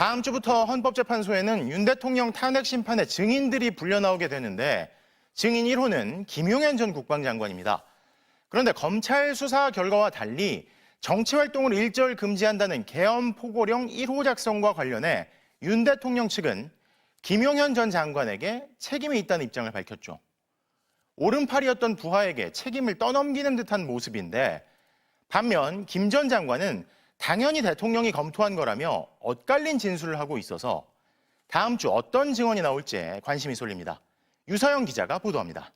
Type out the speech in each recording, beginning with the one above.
다음 주부터 헌법재판소에는 윤 대통령 탄핵 심판의 증인들이 불려 나오게 되는데 증인 1호는 김용현 전 국방장관입니다. 그런데 검찰 수사 결과와 달리 정치 활동을 일절 금지한다는 계엄 포고령 1호 작성과 관련해 윤 대통령 측은 김용현 전 장관에게 책임이 있다는 입장을 밝혔죠. 오른팔이었던 부하에게 책임을 떠넘기는 듯한 모습인데 반면 김 전 장관은 당연히 대통령이 검토한 거라며 엇갈린 진술을 하고 있어서 다음 주 어떤 증언이 나올지 관심이 쏠립니다. 유서영 기자가 보도합니다.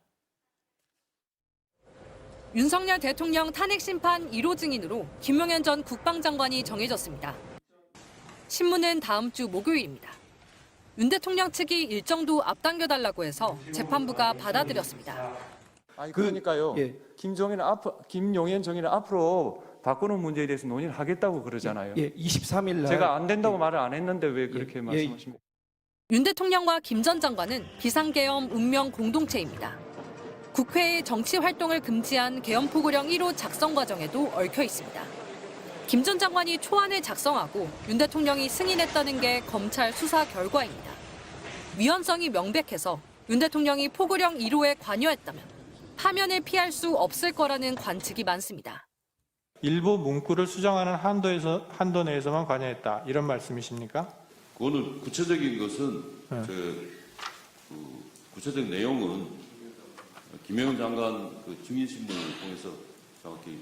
윤석열 대통령 탄핵 심판 1호 증인으로 김용현 전 국방장관이 정해졌습니다. 신문은 다음 주 목요일입니다. 윤 대통령 측이 일정도 앞당겨달라고 해서 재판부가 받아들였습니다. 아니 그- 그러니까요. 예. 김종인 앞 김용현 정의는 앞으로 바꾸는 문제에 대해서 논의를 하겠다고 그러잖아요. 예, 23일 날 제가 안 된다고 말을 안 했는데 왜 그렇게 예. 말씀하십니까? 윤 대통령과 김 전 장관은 비상계엄 운명 공동체입니다. 국회의 정치 활동을 금지한 계엄 포고령 1호 작성 과정에도 얽혀 있습니다. 김 전 장관이 초안을 작성하고 윤 대통령이 승인했다는 게 검찰 수사 결과입니다. 위헌성이 명백해서 윤 대통령이 포고령 1호에 관여했다면 파면을 피할 수 없을 거라는 관측이 많습니다. 일부 문구를 수정하는 한도에서 한도 내에서만 관여했다 이런 말씀이십니까? 그거는 구체적인 것은 네. 저, 그 구체적 내용은 김영훈 장관 그 증인 신문을 통해서 정확히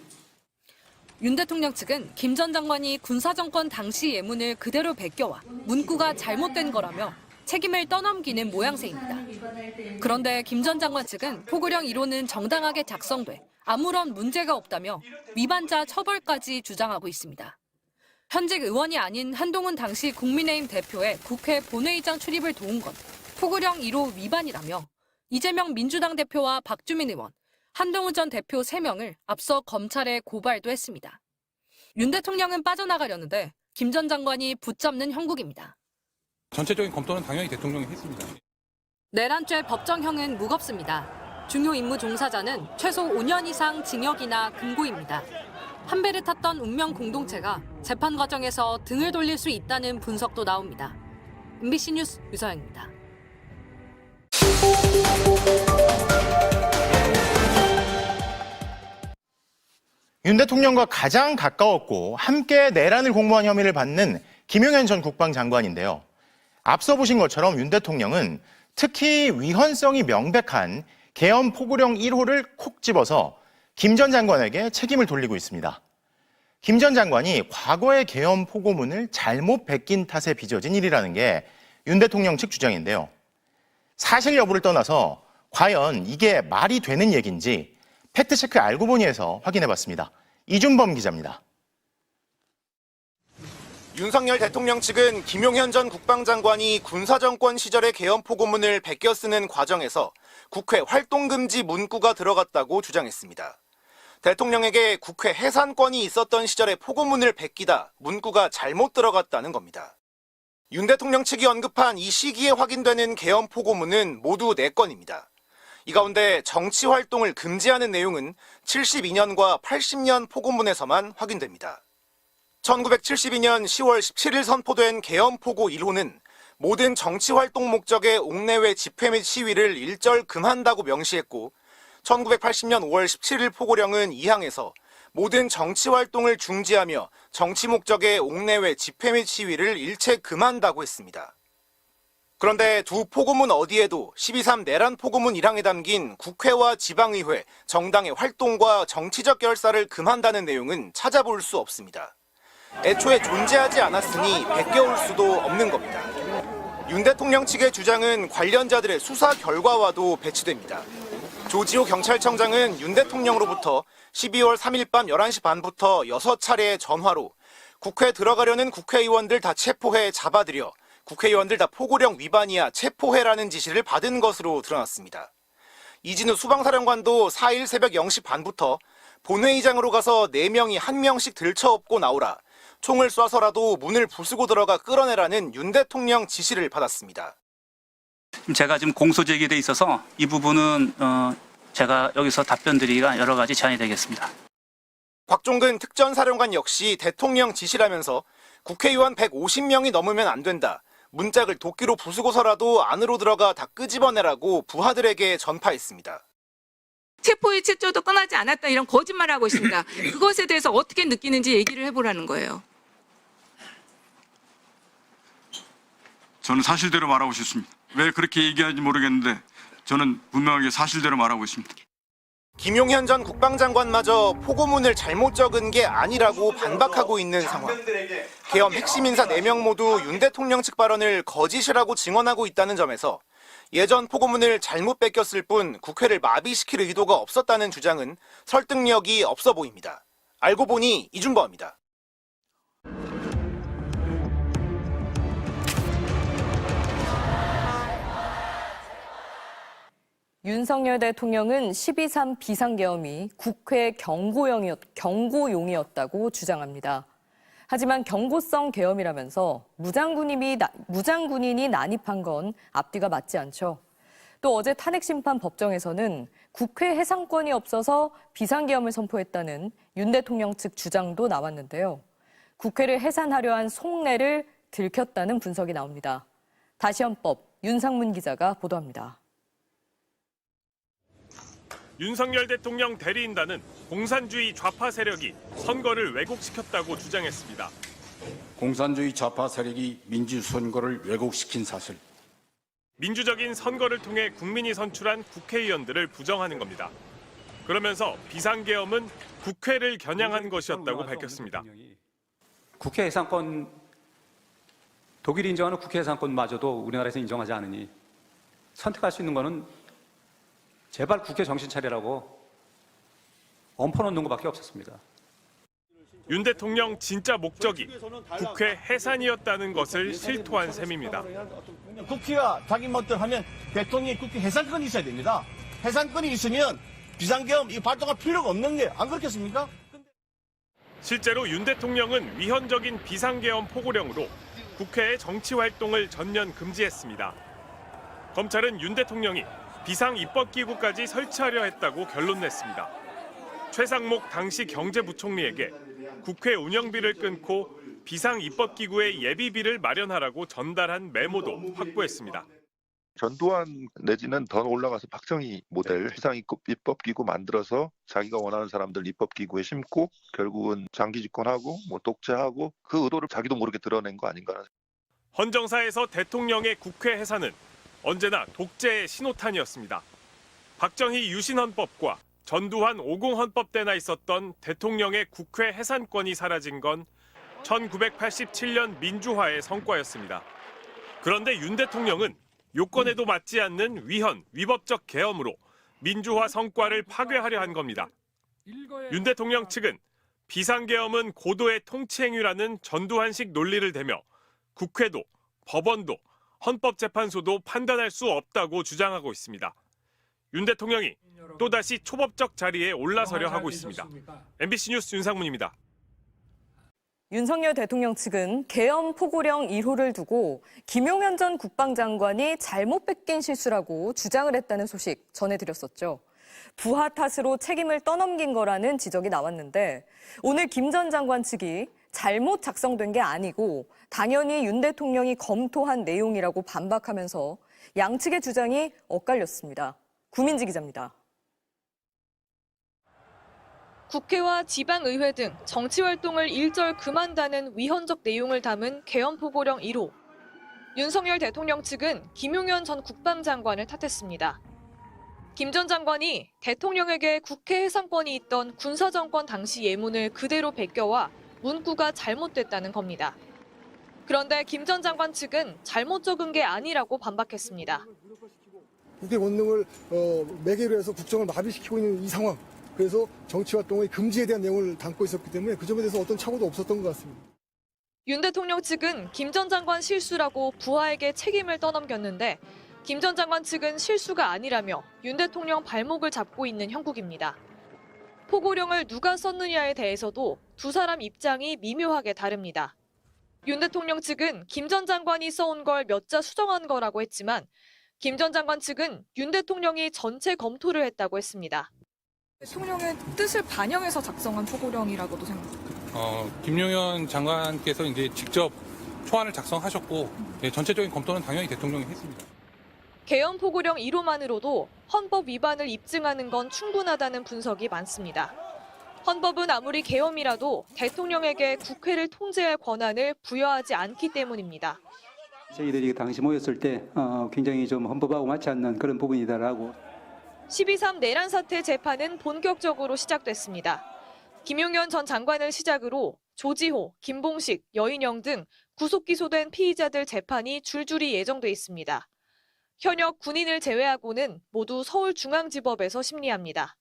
윤 대통령 측은 김 전 장관이 군사정권 당시 예문을 그대로 베껴와 문구가 잘못된 거라며 책임을 떠넘기는 모양새입니다. 그런데 김 전 장관 측은 포고령 1호는 정당하게 작성돼 아무런 문제가 없다며 위반자 처벌까지 주장하고 있습니다. 현직 의원이 아닌 한동훈 당시 국민의힘 대표의 국회 본회의장 출입을 도운 건 포고령 1호 위반이라며 이재명 민주당 대표와 박주민 의원, 한동훈 전 대표 3명을 앞서 검찰에 고발도 했습니다. 윤 대통령은 빠져나가려는데 김 전 장관이 붙잡는 형국입니다. 전체적인 검토는 당연히 대통령이 했습니다. 내란죄 법정형은 무겁습니다. 중요 임무 종사자는 최소 5년 이상 징역이나 금고입니다. 한 배를 탔던 운명 공동체가 재판 과정에서 등을 돌릴 수 있다는 분석도 나옵니다. MBC 뉴스 유서영입니다. 윤 대통령과 가장 가까웠고 함께 내란을 공모한 혐의를 받는 김용현 전 국방장관인데요. 앞서 보신 것처럼 윤 대통령은 특히 위헌성이 명백한 계엄 포고령 1호를 콕 집어서 김 전 장관에게 책임을 돌리고 있습니다. 김 전 장관이 과거의 계엄 포고문을 잘못 베낀 탓에 빚어진 일이라는 게 윤 대통령 측 주장인데요. 사실 여부를 떠나서 과연 이게 말이 되는 얘기인지 팩트체크 알고 보니에서 확인해 봤습니다. 이준범 기자입니다. 윤석열 대통령 측은 김용현 전 국방장관이 군사정권 시절의 계엄 포고문을 베껴 쓰는 과정에서 국회 활동금지 문구가 들어갔다고 주장했습니다. 대통령에게 국회 해산권이 있었던 시절의 포고문을 베끼다 문구가 잘못 들어갔다는 겁니다. 윤 대통령 측이 언급한 이 시기에 확인되는 계엄 포고문은 모두 4건입니다. 이 가운데 정치 활동을 금지하는 내용은 72년과 80년 포고문에서만 확인됩니다. 1972년 10월 17일 선포된 계엄포고 1호는 모든 정치 활동 목적의 옥내외 집회 및 시위를 일절 금한다고 명시했고 1980년 5월 17일 포고령은 2항에서 모든 정치 활동을 중지하며 정치 목적의 옥내외 집회 및 시위를 일체 금한다고 했습니다. 그런데 두 포고문 어디에도 12.3 내란 포고문 1항에 담긴 국회와 지방의회, 정당의 활동과 정치적 결사를 금한다는 내용은 찾아볼 수 없습니다. 애초에 존재하지 않았으니 베껴올 수도 없는 겁니다. 윤 대통령 측의 주장은 관련자들의 수사 결과와도 배치됩니다. 조지호 경찰청장은 윤 대통령으로부터 12월 3일 밤 11시 반부터 6차례의 전화로 국회 들어가려는 국회의원들 다 체포해 잡아들여 국회의원들 다 포고령 위반이야 체포해라는 지시를 받은 것으로 드러났습니다. 이진우 수방사령관도 4일 새벽 0시 반부터 본회의장으로 가서 4명이 1명씩 들쳐업고 나오라. 총을 쏴서라도 문을 부수고 들어가 끌어내라는 윤 대통령 지시를 받았습니다. 제가 지금 공소 제기돼 있어서 이 부분은 어, 제가 여기서 답변 드리기가 여러 가지 제한이 되겠습니다. 곽종근 특전사령관 역시 대통령 지시라면서 국회의원 150명이 넘으면 안 된다. 문짝을 도끼로 부수고서라도 안으로 들어가 다 끄집어내라고 부하들에게 전파했습니다. 체포의 채조도 끝나지 않았다 이런 거짓말하고 있습니다. 그것에 대해서 어떻게 느끼는지 얘기를 해보라는 거예요. 저는 사실대로 말하고 싶습니다. 왜 그렇게 얘기하는지 모르겠는데 저는 분명하게 사실대로 말하고 있습니다. 김용현 전 국방장관마저 포고문을 잘못 적은 게 아니라고 반박하고 있는 상황. 계엄 핵심 인사 4명 모두 윤 대통령 측 발언을 거짓이라고 증언하고 있다는 점에서 예전 포고문을 잘못 뺏겼을 뿐 국회를 마비시킬 의도가 없었다는 주장은 설득력이 없어 보입니다. 알고 보니 이준범입니다. 윤석열 대통령은 12.3 비상계엄이 국회 경고용이었, 경고용이었다고 주장합니다. 하지만 경고성 계엄이라면서 무장군인이, 나- 무장군인이 난입한 건 앞뒤가 맞지 않죠. 또 어제 탄핵심판 법정에서는 국회 해상권이 없어서 비상계엄을 선포했다는 윤 대통령 측 주장도 나왔는데요. 국회를 해산하려 한 속내를 들켰다는 분석이 나옵니다. 다시 헌법 윤상문 기자가 보도합니다. 윤석열 대통령 대리인단은 공산주의 좌파 세력이 선거를 왜곡시켰다고 주장했습니다. 공산주의 좌파 세력이 민주 선거를 왜곡시킨 사실, 민주적인 선거를 통해 국민이 선출한 국회의원들을 부정하는 겁니다. 그러면서 비상계엄은 국회를 겨냥한 것이었다고 밝혔습니다. 국회 해상권 독일이 인정하는 국회 해상권마저도 우리나라에서 인정하지 않으니 선택할 수 있는 거는 제발 국회 정신 차리라고 엎어 놓는 것밖에 없었습니다. 윤 대통령 진짜 목적이 국회 해산이었다는 것을 실토한 셈입니다. 국회가 자기 멋대로 하면 대통령이 국회 해산권이 있어야 됩니다. 해산권이 있으면 비상계엄 이 발동할 필요가 없는 게 안 그렇겠습니까? 실제로 윤 대통령은 위헌적인 비상계엄 포고령으로 국회의 정치 활동을 전면 금지했습니다. 검찰은 윤 대통령이 비상 입법기구까지 설치하려 했다고 결론 냈습니다. 최상목 당시 경제부총리에게 국회 운영비를 끊고 비상 입법기구의 예비비를 마련하라고 전달한 메모도 확보했습니다. 전두환 내지는 더 올라가서 박정희 모델 비상 입법기구 만들어서 자기가 원하는 사람들 입법기구에 심고 결국은 장기 집권하고 뭐 독재하고 그 의도를 자기도 모르게 드러낸 거 아닌가 헌정사에서 대통령의 국회 해산은 언제나 독재의 신호탄이었습니다. 박정희 유신헌법과 전두환 오공헌법 때나 있었던 대통령의 국회 해산권이 사라진 건 1987년 민주화의 성과였습니다. 그런데 윤 대통령은 요건에도 맞지 않는 위헌, 위법적 계엄으로 민주화 성과를 파괴하려 한 겁니다. 윤 대통령 측은 비상계엄은 고도의 통치행위라는 전두환식 논리를 대며 국회도 법원도 헌법재판소도 판단할 수 없다고 주장하고 있습니다. 윤 대통령이 또다시 초법적 자리에 올라서려 하고 있습니다. MBC 뉴스 윤상문입니다. 윤석열 대통령 측은 계엄 포고령 1호를 두고 김용현 전 국방장관이 잘못 뺏긴 실수라고 주장을 했다는 소식 전해드렸었죠. 부하 탓으로 책임을 떠넘긴 거라는 지적이 나왔는데 오늘 김 전 장관 측이 잘못 작성된 게 아니고 당연히 윤 대통령이 검토한 내용이라고 반박하면서 양측의 주장이 엇갈렸습니다. 구민지 기자입니다. 국회와 지방의회 등 정치활동을 일절 금한다는 위헌적 내용을 담은 개헌포고령 1호. 윤석열 대통령 측은 김용현 전 국방장관을 탓했습니다. 김 전 장관이 대통령에게 국회 해상권이 있던 군사정권 당시 예문을 그대로 베껴와 문구가 잘못됐다는 겁니다. 그런데 김 전 장관 측은 잘못 적은 게 아니라고 반박했습니다. 국회 권능을 어, 매개로 해서 국정을 마비시키고 있는 이 상황. 그래서 정치 활동의 금지에 대한 내용을 담고 있었기 때문에 그 점에 대해서 어떤 착오도 없었던 것 같습니다. 윤 대통령 측은 김 전 장관 실수라고 부하에게 책임을 떠넘겼는데 김 전 장관 측은 실수가 아니라며 윤 대통령 발목을 잡고 있는 형국입니다. 포고령을 누가 썼느냐에 대해서도 두 사람 입장이 미묘하게 다릅니다. 윤 대통령 측은 김 전 장관이 써온 걸 몇 자 수정한 거라고 했지만 김 전 장관 측은 윤 대통령이 전체 검토를 했다고 했습니다. 대통령의 뜻을 반영해서 작성한 포고령이라고도 생각합니다. 어, 김용현 장관께서 이제 직접 초안을 작성하셨고 예, 전체적인 검토는 당연히 대통령이 했습니다. 개헌 포고령 1호만으로도 헌법 위반을 입증하는 건 충분하다는 분석이 많습니다. 헌법은 아무리 계엄이라도 대통령에게 국회를 통제할 권한을 부여하지 않기 때문입니다. 저희들이 당시 모였을 때 어, 굉장히 좀 헌법하고 맞지 않는 그런 부분이다라고 12.3 내란 사태 재판은 본격적으로 시작됐습니다. 김용현 전 장관을 시작으로 조지호, 김봉식, 여인영 등 구속 기소된 피의자들 재판이 줄줄이 예정돼 있습니다. 현역 군인을 제외하고는 모두 서울중앙지법에서 심리합니다.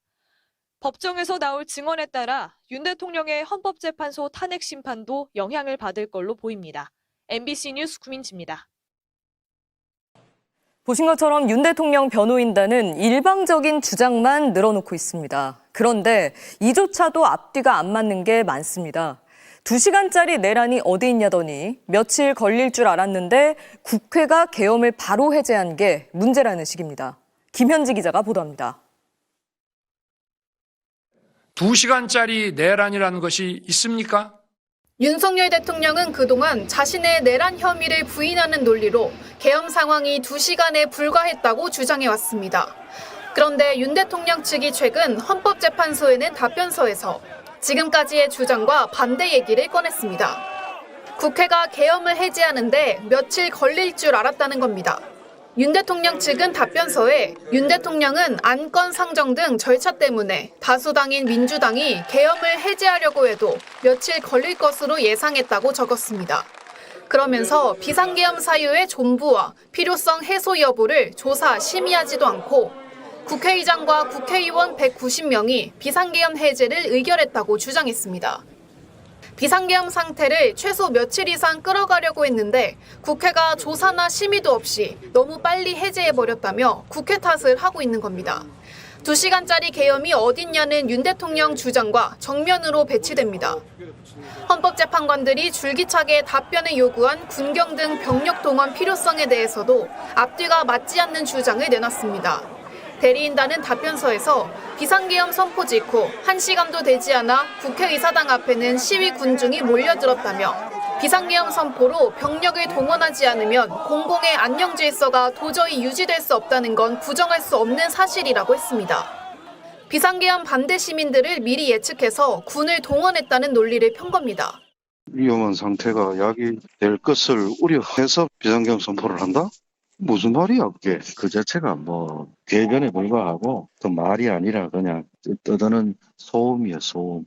법정에서 나올 증언에 따라 윤 대통령의 헌법재판소 탄핵 심판도 영향을 받을 걸로 보입니다. MBC 뉴스 구민지입니다. 보신 것처럼 윤 대통령 변호인단은 일방적인 주장만 늘어놓고 있습니다. 그런데 이조차도 앞뒤가 안 맞는 게 많습니다. 두 시간짜리 내란이 어디 있냐더니 며칠 걸릴 줄 알았는데 국회가 계엄을 바로 해제한 게 문제라는 식입니다. 김현지 기자가 보도합니다. 두 시간짜리 내란이라는 것이 있습니까? 윤석열 대통령은 그동안 자신의 내란 혐의를 부인하는 논리로 계엄 상황이 2시간에 불과했다고 주장해왔습니다. 그런데 윤 대통령 측이 최근 헌법재판소에 낸 답변서에서 지금까지의 주장과 반대 얘기를 꺼냈습니다. 국회가 계엄을 해제하는데 며칠 걸릴 줄 알았다는 겁니다. 윤 대통령 측은 답변서에 윤 대통령은 안건 상정 등 절차 때문에 다수당인 민주당이 계엄을 해제하려고 해도 며칠 걸릴 것으로 예상했다고 적었습니다. 그러면서 비상계엄 사유의 존부와 필요성 해소 여부를 조사 심의하지도 않고 국회의장과 국회의원 190명이 비상계엄 해제를 의결했다고 주장했습니다. 비상계엄 상태를 최소 며칠 이상 끌어가려고 했는데 국회가 조사나 심의도 없이 너무 빨리 해제해버렸다며 국회 탓을 하고 있는 겁니다. 두 시간짜리 계엄이 어딨냐는 윤 대통령 주장과 정면으로 배치됩니다. 헌법재판관들이 줄기차게 답변을 요구한 군경 등 병력 동원 필요성에 대해서도 앞뒤가 맞지 않는 주장을 내놨습니다. 대리인단은 답변서에서 비상계엄 선포 직후 1시간도 되지 않아 국회의사당 앞에는 시위 군중이 몰려들었다며 비상계엄 선포로 병력을 동원하지 않으면 공공의 안녕 질서가 도저히 유지될 수 없다는 건 부정할 수 없는 사실이라고 했습니다. 비상계엄 반대 시민들을 미리 예측해서 군을 동원했다는 논리를 편 겁니다. 위험한 상태가 야기될 것을 우려해서 비상경 선포를 한다? 무슨 말이야 그게? 그 자체가 뭐 궤변에 불과하고 그 말이 아니라 그냥 떠드는 소음이야 소음.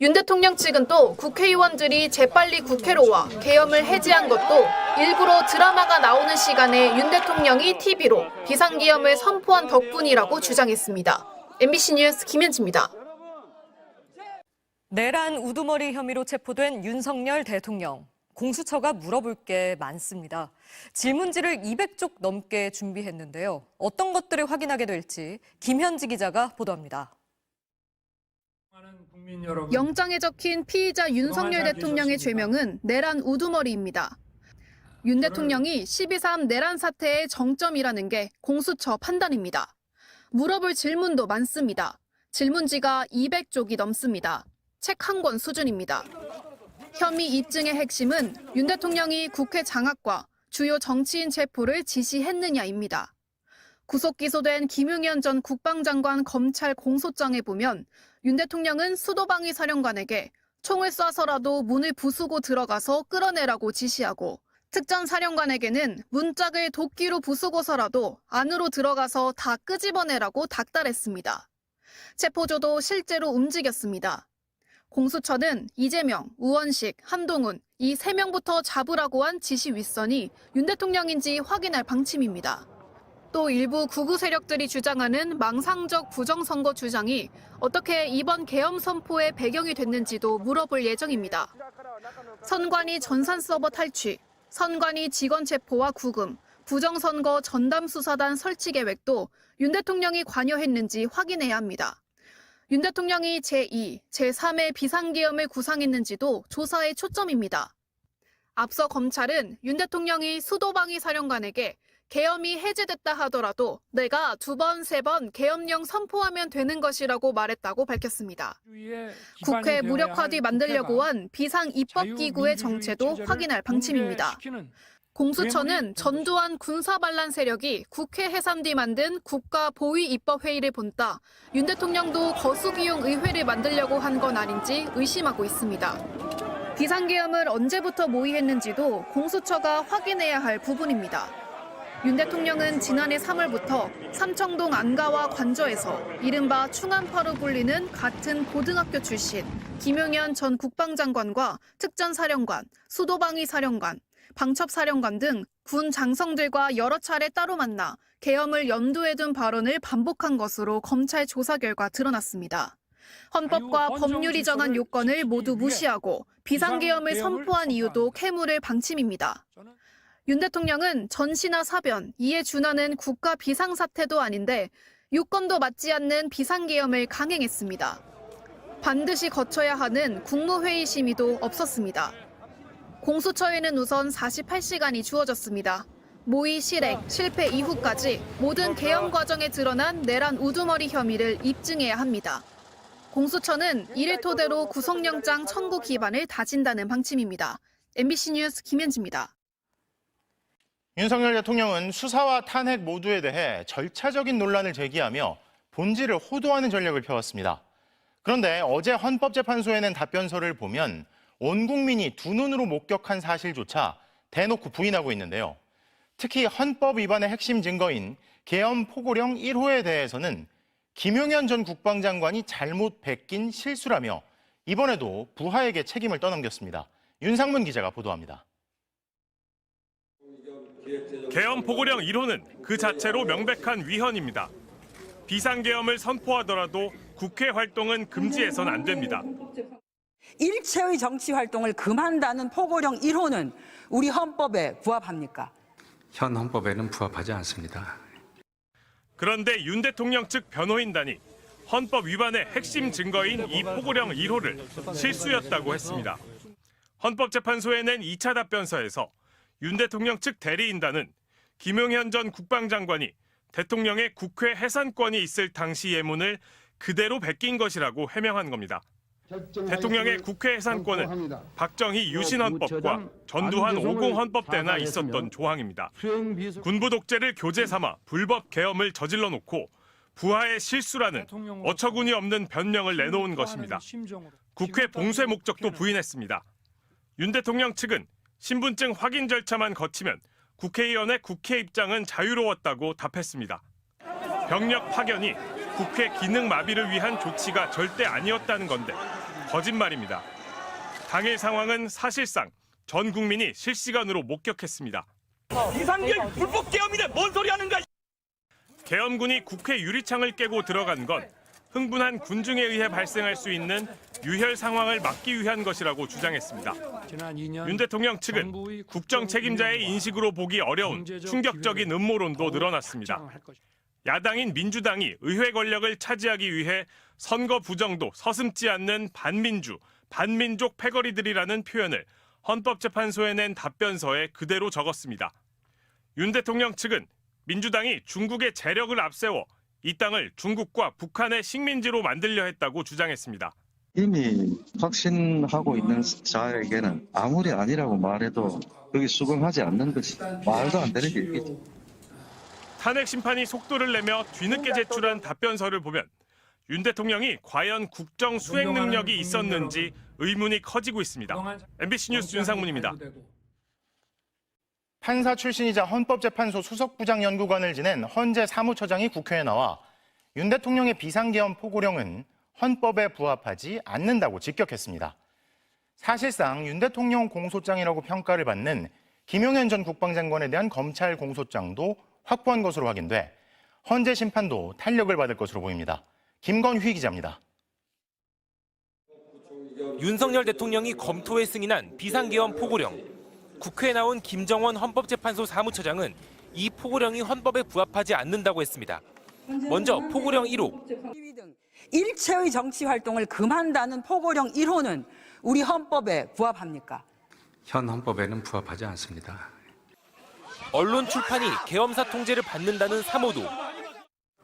윤 대통령 측은 또 국회의원들이 재빨리 국회로 와 계엄을 해제한 것도 일부러 드라마가 나오는 시간에 윤 대통령이 TV로 비상계엄을 선포한 덕분이라고 주장했습니다. MBC 뉴스 김현지입니다. 내란 우두머리 혐의로 체포된 윤석열 대통령. 공수처가 물어볼 게 많습니다. 질문지를 200쪽 넘게 준비했는데요. 어떤 것들을 확인하게 될지 김현지 기자가 보도합니다. 영장에 적힌 피의자 윤석열 대통령의 죄명은 내란 우두머리입니다. 윤 대통령이 12.3 내란 사태의 정점이라는 게 공수처 판단입니다. 물어볼 질문도 많습니다. 질문지가 200쪽이 넘습니다. 책 한 권 수준입니다. 혐의 입증의 핵심은 윤 대통령이 국회 장악과 주요 정치인 체포를 지시했느냐입니다. 구속 기소된 김용현 전 국방장관 검찰 공소장에 보면 윤 대통령은 수도방위 사령관에게 총을 쏴서라도 문을 부수고 들어가서 끌어내라고 지시하고 특전 사령관에게는 문짝을 도끼로 부수고서라도 안으로 들어가서 다 끄집어내라고 닥달했습니다. 체포조도 실제로 움직였습니다. 공수처는 이재명, 우원식, 한동훈 이 세 명부터 잡으라고 한 지시 윗선이 윤 대통령인지 확인할 방침입니다. 또 일부 구구 세력들이 주장하는 망상적 부정선거 주장이 어떻게 이번 계엄 선포의 배경이 됐는지도 물어볼 예정입니다. 선관위 전산 서버 탈취, 선관위 직원 체포와 구금, 부정선거 전담 수사단 설치 계획도 윤 대통령이 관여했는지 확인해야 합니다. 윤 대통령이 제2, 제3의 비상계엄을 구상했는지도 조사의 초점입니다. 앞서 검찰은 윤 대통령이 수도방위 사령관에게 계엄이 해제됐다 하더라도 내가 두 번, 세 번 계엄령 선포하면 되는 것이라고 말했다고 밝혔습니다. 국회 무력화 뒤 만들려고 한 비상 입법기구의 정체도 확인할 방침입니다. 공수처는 전두환 군사반란 세력이 국회 해산 뒤 만든 국가 보위 입법 회의를 본따 윤 대통령도 거수기용 의회를 만들려고 한 건 아닌지 의심하고 있습니다. 비상계엄을 언제부터 모의했는지도 공수처가 확인해야 할 부분입니다. 윤 대통령은 지난해 3월부터 삼청동 안가와 관저에서 이른바 충안파로 불리는 같은 고등학교 출신 김용현 전 국방장관과 특전사령관, 수도방위 사령관, 방첩사령관 등 군 장성들과 여러 차례 따로 만나 계엄을 염두에 둔 발언을 반복한 것으로 검찰 조사 결과 드러났습니다. 헌법과 법률이 정한 요건을 모두 무시하고 비상계엄을 선포한 이유도 캐물을 방침입니다. 윤 대통령은 전시나 사변, 이에 준하는 국가 비상사태도 아닌데 요건도 맞지 않는 비상계엄을 강행했습니다. 반드시 거쳐야 하는 국무회의 심의도 없었습니다. 공수처에는 우선 48시간이 주어졌습니다. 모의 실행, 실패 이후까지 모든 계엄 과정에 드러난 내란 우두머리 혐의를 입증해야 합니다. 공수처는 이를 토대로 구속영장 청구 기반을 다진다는 방침입니다. MBC 뉴스 김현지입니다. 윤석열 대통령은 수사와 탄핵 모두에 대해 절차적인 논란을 제기하며 본질을 호도하는 전략을 펴왔습니다. 그런데 어제 헌법재판소에 낸 답변서를 보면 온 국민이 두 눈으로 목격한 사실조차 대놓고 부인하고 있는데요. 특히 헌법 위반의 핵심 증거인 계엄 포고령 1호에 대해서는 김용현 전 국방장관이 잘못 베낀 실수라며 이번에도 부하에게 책임을 떠넘겼습니다. 윤상문 기자가 보도합니다. 계엄 포고령 1호는 그 자체로 명백한 위헌입니다. 비상계엄을 선포하더라도 국회 활동은 금지해선 안 됩니다. 일체의 정치 활동을 금한다는 포고령 1호는 우리 헌법에 부합합니까? 현 헌법에는 부합하지 않습니다. 그런데 윤 대통령 측 변호인단이 헌법 위반의 핵심 증거인 이 포고령 1호를 실수였다고 했습니다. 헌법재판소에 낸 2차 답변서에서 윤 대통령 측 대리인단은 김용현 전 국방장관이 대통령의 국회 해산권이 있을 당시 예문을 그대로 베낀 것이라고 해명한 겁니다. 대통령의 국회 해산권은 박정희 유신 헌법과 전두환 오공 헌법 때나 있었던 조항입니다. 군부 독재를 교재 삼아 불법 계엄을 저질러 놓고 부하의 실수라는 어처구니 없는 변명을 내놓은 것입니다. 국회 봉쇄 목적도 부인했습니다. 윤 대통령 측은 신분증 확인 절차만 거치면 국회의원의 국회 입장은 자유로웠다고 답했습니다. 병력 파견이 국회 기능 마비를 위한 조치가 절대 아니었다는 건데 거짓말입니다. 당일 상황은 사실상 전 국민이 실시간으로 목격했습니다. 비상계엄 불법 계엄이네 뭔 소리 하는 거야 계엄군이 국회 유리창을 깨고 들어간 건 흥분한 군중에 의해 발생할 수 있는 유혈 상황을 막기 위한 것이라고 주장했습니다. 지난 2년 윤 대통령 측은 국정 책임자의 인식으로 보기 어려운 충격적인 음모론도 늘어났습니다. 야당인 민주당이 의회 권력을 차지하기 위해 선거 부정도 서슴지 않는 반민주, 반민족 패거리들이라는 표현을 헌법재판소에 낸 답변서에 그대로 적었습니다. 윤 대통령 측은 민주당이 중국의 재력을 앞세워 이 땅을 중국과 북한의 식민지로 만들려 했다고 주장했습니다. 이미 확신하고 있는 자에게는 아무리 아니라고 말해도 거기 수긍하지 않는 것이 말도 안 되는 일이죠. 탄핵 심판이 속도를 내며 뒤늦게 제출한 답변서를 보면 윤 대통령이 과연 국정 수행 능력이 있었는지 의문이 커지고 있습니다. MBC 뉴스 윤상문입니다. 판사 출신이자 헌법재판소 수석부장 연구관을 지낸 헌재 사무처장이 국회에 나와 윤 대통령의 비상계엄 포고령은 헌법에 부합하지 않는다고 직격했습니다. 사실상 윤 대통령 공소장이라고 평가를 받는 김용현 전 국방장관에 대한 검찰 공소장도 확보한 것으로 확인돼 헌재 심판도 탄력을 받을 것으로 보입니다. 김건휘 기자입니다. 윤석열 대통령이 검토에 승인한 비상계엄 포고령. 국회에 나온 김정원 헌법재판소 사무처장은 이 포고령이 헌법에 부합하지 않는다고 했습니다. 먼저 포고령 1호. 일체의 정치 활동을 금한다는 포고령 1호는 우리 헌법에 부합합니까? 현 헌법에는 부합하지 않습니다. 언론 출판이 계엄사 통제를 받는다는 3호도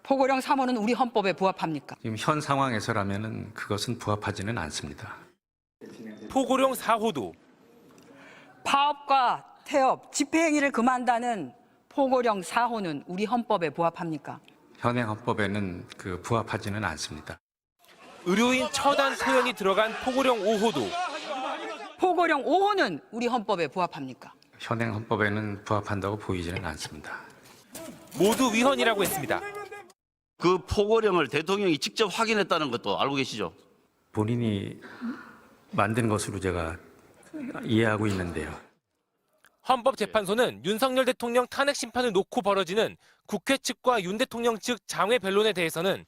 포고령 3호는 우리 헌법에 부합합니까? 지금 현 상황에서라면은 그것은 부합하지는 않습니다. 포고령 4호도 파업과 태업, 집회 행위를 금한다는 포고령 4호는 우리 헌법에 부합합니까? 현행 헌법에는 그 부합하지는 않습니다. 의료인 처단 소형이 들어간 포고령 5호도 포고령 5호는 우리 헌법에 부합합니까? 현행 헌법에는 부합한다고 보이지는 않습니다. 모두 위헌이라고 했습니다. 그 포고령을 대통령이 직접 확인했다는 것도 알고 계시죠? 본인이 만든 것으로 제가 이해하고 있는데요. 헌법재판소는 윤석열 대통령 탄핵 심판을 놓고 벌어지는 국회 측과 윤 대통령 측 장외 변론에 대해서는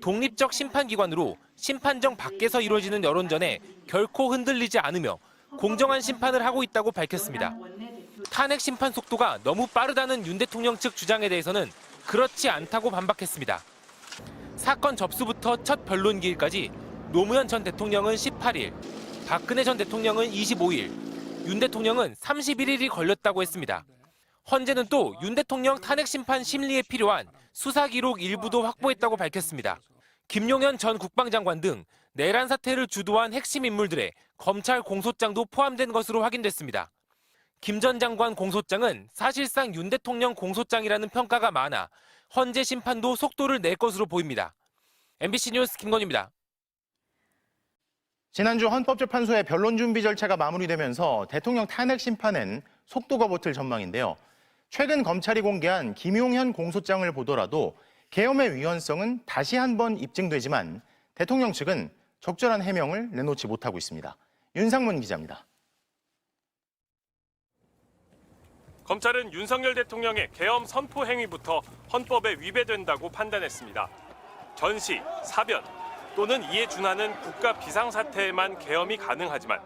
독립적 심판기관으로 심판정 밖에서 이루어지는 여론전에 결코 흔들리지 않으며 공정한 심판을 하고 있다고 밝혔습니다. 탄핵 심판 속도가 너무 빠르다는 윤 대통령 측 주장에 대해서는 그렇지 않다고 반박했습니다. 사건 접수부터 첫 변론 기일까지 노무현 전 대통령은 18일, 박근혜 전 대통령은 25일, 윤 대통령은 31일이 걸렸다고 했습니다. 헌재는 또 윤 대통령 탄핵 심판 심리에 필요한 수사 기록 일부도 확보했다고 밝혔습니다. 김용현 전 국방장관 등 내란 사태를 주도한 핵심 인물들의 검찰 공소장도 포함된 것으로 확인됐습니다. 김 전 장관 공소장은 사실상 윤 대통령 공소장이라는 평가가 많아 헌재 심판도 속도를 낼 것으로 보입니다. MBC 뉴스 김건입니다. 지난주 헌법재판소의 변론 준비 절차가 마무리되면서 대통령 탄핵 심판엔 속도가 붙을 전망인데요. 최근 검찰이 공개한 김용현 공소장을 보더라도 계엄의 위헌성은 다시 한번 입증되지만 대통령 측은 적절한 해명을 내놓지 못하고 있습니다. 윤상문 기자입니다. 검찰은 윤석열 대통령의 계엄 선포 행위부터 헌법에 위배된다고 판단했습니다. 전시, 사변 또는 이에 준하는 국가 비상사태에만 계엄이 가능하지만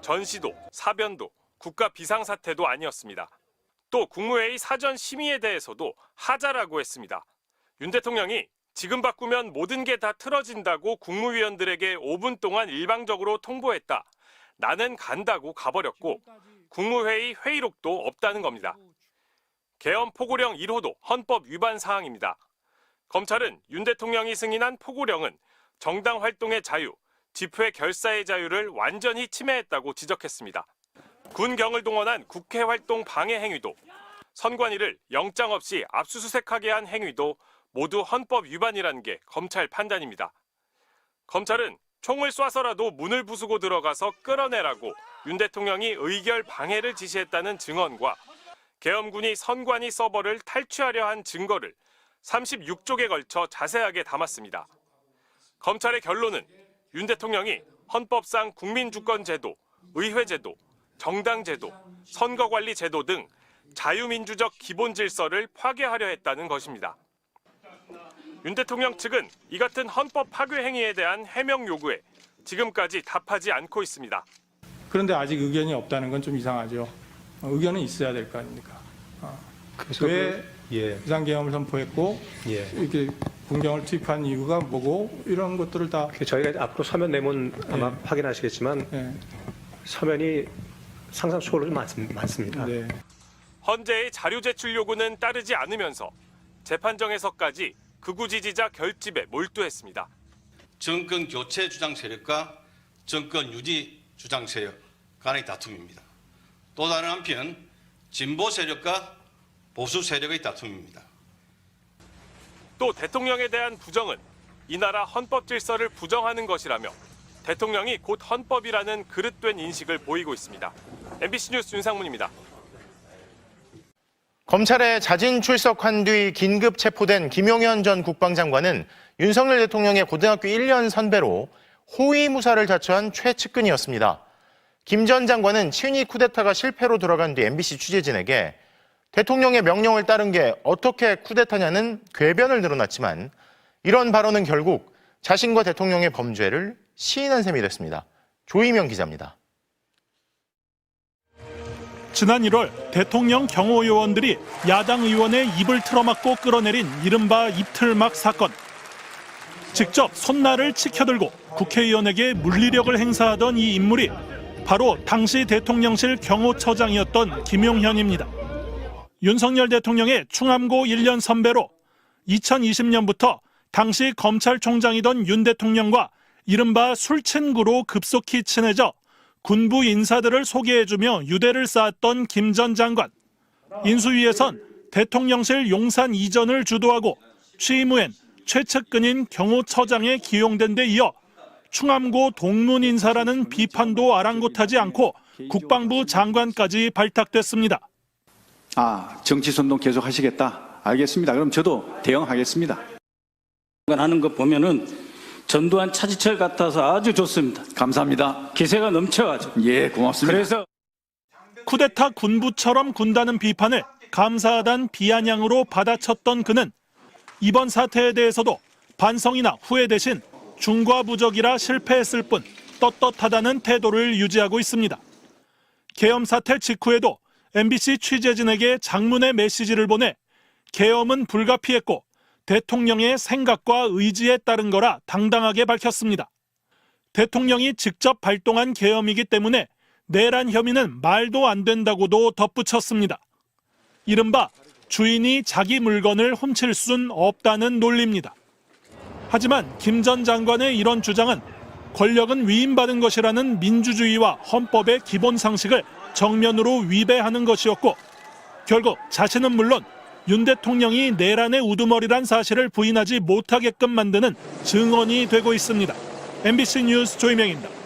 전시도 사변도 국가 비상사태도 아니었습니다. 또 국무회의 사전 심의에 대해서도 하자라고 했습니다. 윤 대통령이 지금 바꾸면 모든 게 다 틀어진다고 국무위원들에게 5분 동안 일방적으로 통보했다. 나는 간다고 가버렸고 국무회의 회의록도 없다는 겁니다. 계엄 포고령 1호도 헌법 위반 사항입니다. 검찰은 윤 대통령이 승인한 포고령은 정당 활동의 자유, 집회 결사의 자유를 완전히 침해했다고 지적했습니다. 군경을 동원한 국회 활동 방해 행위도 선관위를 영장 없이 압수수색하게 한 행위도 모두 헌법 위반이라는 게 검찰 판단입니다. 검찰은 총을 쏴서라도 문을 부수고 들어가서 끌어내라고 윤 대통령이 의결 방해를 지시했다는 증언과 계엄군이 선관위 서버를 탈취하려 한 증거를 36쪽에 걸쳐 자세하게 담았습니다. 검찰의 결론은 윤 대통령이 헌법상 국민주권제도, 의회제도, 정당제도, 선거관리제도 등 자유민주적 기본 질서를 파괴하려 했다는 것입니다. 윤 대통령 측은 이 같은 헌법 파괴 행위에 대한 해명 요구에 지금까지 답하지 않고 있습니다. 그런데 아직 의견이 없다는 건 좀 이상하죠. 어, 의견은 있어야 될 거 아닙니까? 어. 왜 비상계엄을 선포했고 이렇게 군경을 투입한 이유가 뭐고 이런 것들을 다 저희가 앞으로 서면 내면 아마 네. 확인하시겠지만 네. 서면이 상상 초월로 좀 많- 많습니다. 네. 헌재의 자료 제출 요구는 따르지 않으면서 재판정에서까지 극우 지지자 결집에 몰두했습니다. 정권 교체 주장 세력과 정권 유지 주장 세력 간의 다툼입니다. 또 다른 한편 진보 세력과 보수 세력의 다툼입니다. 또 대통령에 대한 부정은 이 나라 헌법 질서를 부정하는 것이라며 대통령이 곧 헌법이라는 그릇된 인식을 보이고 있습니다. MBC 뉴스 윤상문입니다. 검찰에 자진 출석한 뒤 긴급 체포된 김용현 전 국방장관은 윤석열 대통령의 고등학교 1년 선배로 호위무사를 자처한 최측근이었습니다. 김 전 장관은 친위 쿠데타가 실패로 돌아간 뒤 MBC 취재진에게 대통령의 명령을 따른 게 어떻게 쿠데타냐는 궤변을 늘어놨지만 이런 발언은 결국 자신과 대통령의 범죄를 시인한 셈이 됐습니다. 조희명 기자입니다. 지난 1월 대통령 경호 요원들이 야당 의원의 입을 틀어막고 끌어내린 이른바 입틀막 사건. 직접 손날을 치켜들고 국회의원에게 물리력을 행사하던 이 인물이 바로 당시 대통령실 경호처장이었던 김용현입니다. 윤석열 대통령의 충암고 1년 선배로 2020년부터 당시 검찰총장이던 윤 대통령과 이른바 술친구로 급속히 친해져 군부 인사들을 소개해주며 유대를 쌓았던 김 전 장관. 인수위에선 대통령실 용산 이전을 주도하고 취임 후엔 최측근인 경호처장에 기용된 데 이어 충암고 동문 인사라는 비판도 아랑곳하지 않고 국방부 장관까지 발탁됐습니다. 아, 정치선동 계속 하시겠다. 알겠습니다. 그럼 저도 대응하겠습니다. 하는 거 보면은 전두환 차지철 같아서 아주 좋습니다. 감사합니다. 기세가 넘쳐가지고. 예, 고맙습니다. 그래서 쿠데타 군부처럼 군다는 비판을 감사하단 비아냥으로 받아쳤던 그는 이번 사태에 대해서도 반성이나 후회 대신 중과부적이라 실패했을 뿐 떳떳하다는 태도를 유지하고 있습니다. 계엄 사태 직후에도 MBC 취재진에게 장문의 메시지를 보내 계엄은 불가피했고 대통령의 생각과 의지에 따른 거라 당당하게 밝혔습니다. 대통령이 직접 발동한 계엄이기 때문에 내란 혐의는 말도 안 된다고도 덧붙였습니다. 이른바 주인이 자기 물건을 훔칠 순 없다는 논리입니다. 하지만 김 전 장관의 이런 주장은 권력은 위임받은 것이라는 민주주의와 헌법의 기본 상식을 정면으로 위배하는 것이었고 결국 자신은 물론 윤 대통령이 내란의 우두머리란 사실을 부인하지 못하게끔 만드는 증언이 되고 있습니다. MBC 뉴스 조이명입니다.